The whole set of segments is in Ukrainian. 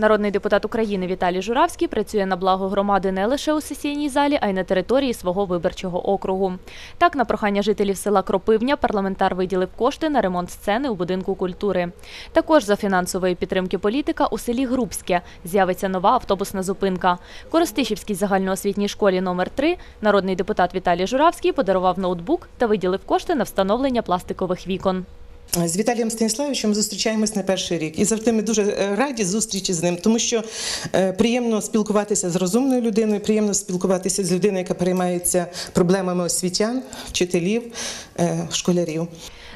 Народний депутат України Віталій Журавський працює на благо громади не лише у сесійній залі, а й на території свого виборчого округу. Так, на прохання жителів села Кропивня парламентар виділив кошти на ремонт сцени у будинку культури. Також за фінансової підтримки політика у селі Грубське з'явиться нова автобусна зупинка. Коростишівській загальноосвітній школі номер 3 народний депутат Віталій Журавський подарував ноутбук та виділив кошти на встановлення пластикових вікон. З Віталієм Станіславовичем зустрічаємось не перший рік, і завжди ми дуже е, раді зустрічі з ним, тому що е, приємно спілкуватися з розумною людиною, приємно спілкуватися з людиною, яка переймається проблемами освітян, вчителів, е, школярів.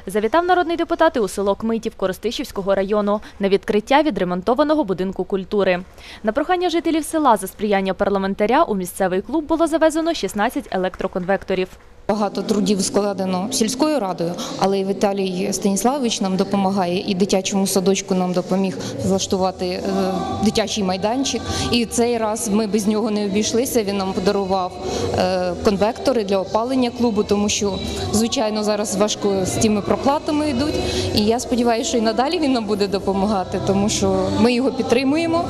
Завітав народний депутат і у село Кмитів Коростишівського району на відкриття відремонтованого будинку культури. На прохання жителів села за сприяння парламентаря у місцевий клуб було завезено 16 електроконвекторів. Багато трудів складено сільською радою, але і Віталій Станіславович нам допомагає, і дитячому садочку нам допоміг влаштувати е, дитячий майданчик. І цей раз ми без нього не обійшлися. Він нам подарував е, конвектори для опалення клубу, тому що звичайно зараз важко з тими проплатами йдуть. І я сподіваюся, що і надалі він нам буде допомагати, тому що ми його підтримуємо,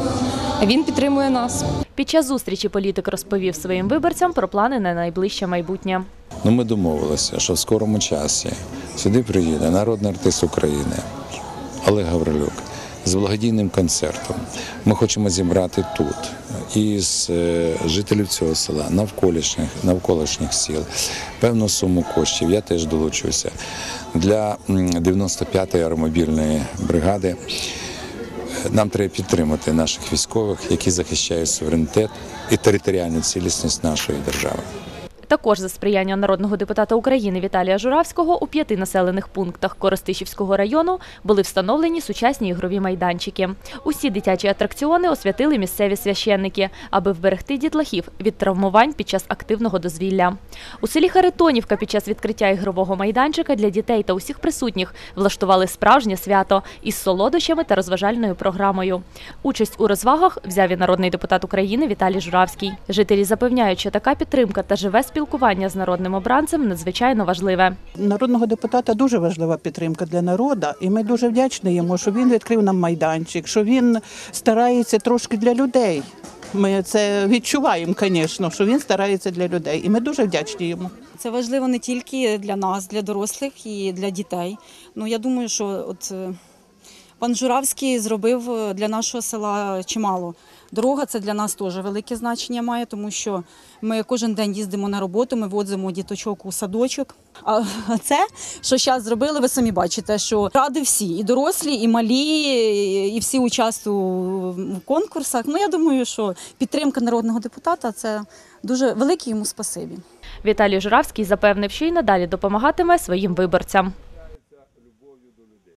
він підтримує нас. Під час зустрічі політик розповів своїм виборцям про плани на найближче майбутнє. Ну, ми домовилися, що в скорому часі сюди приїде народний артист України Олег Гаврилюк з благодійним концертом. Ми хочемо зібрати тут із е, жителів цього села, навколишніх, навколишніх сіл, певну суму коштів. Я теж долучуся для м, 95-ї аеромобільної бригади. Нам треба підтримати наших військових, які захищають суверенітет і територіальну цілісність нашої держави. Також за сприяння народного депутата України Віталія Журавського у п'яти населених пунктах Коростишівського району були встановлені сучасні ігрові майданчики. Усі дитячі атракціони освятили місцеві священники, аби вберегти дітлахів від травмувань під час активного дозвілля. У селі Харитонівка під час відкриття ігрового майданчика для дітей та усіх присутніх влаштували справжнє свято із солодощами та розважальною програмою. Участь у розвагах взяв і народний депутат України Віталій Журавський. Жителі запевняють, що така підтримка та живе спілкування з народним обранцем надзвичайно важливе. Народного депутата дуже важлива підтримка для народу, і ми дуже вдячні йому, що він відкрив нам майданчик, що він старається трошки для людей. Ми це відчуваємо, звісно, що він старається для людей, і ми дуже вдячні йому. Це важливо не тільки для нас, для дорослих і для дітей. Ну я думаю, що от е, пан Журавський зробив е, для нашого села чимало. Дорога це для нас теж велике значення має, тому що ми кожен день їздимо на роботу, ми возимо діточок у садочок. А це, що зараз зробили, ви самі бачите, що ради всі, і дорослі, і малі, і всі участвують в конкурсах. Ну я думаю, що підтримка народного депутата це дуже велике йому спасибі. Віталій Журавський запевнив, що й надалі допомагатиме своїм виборцям.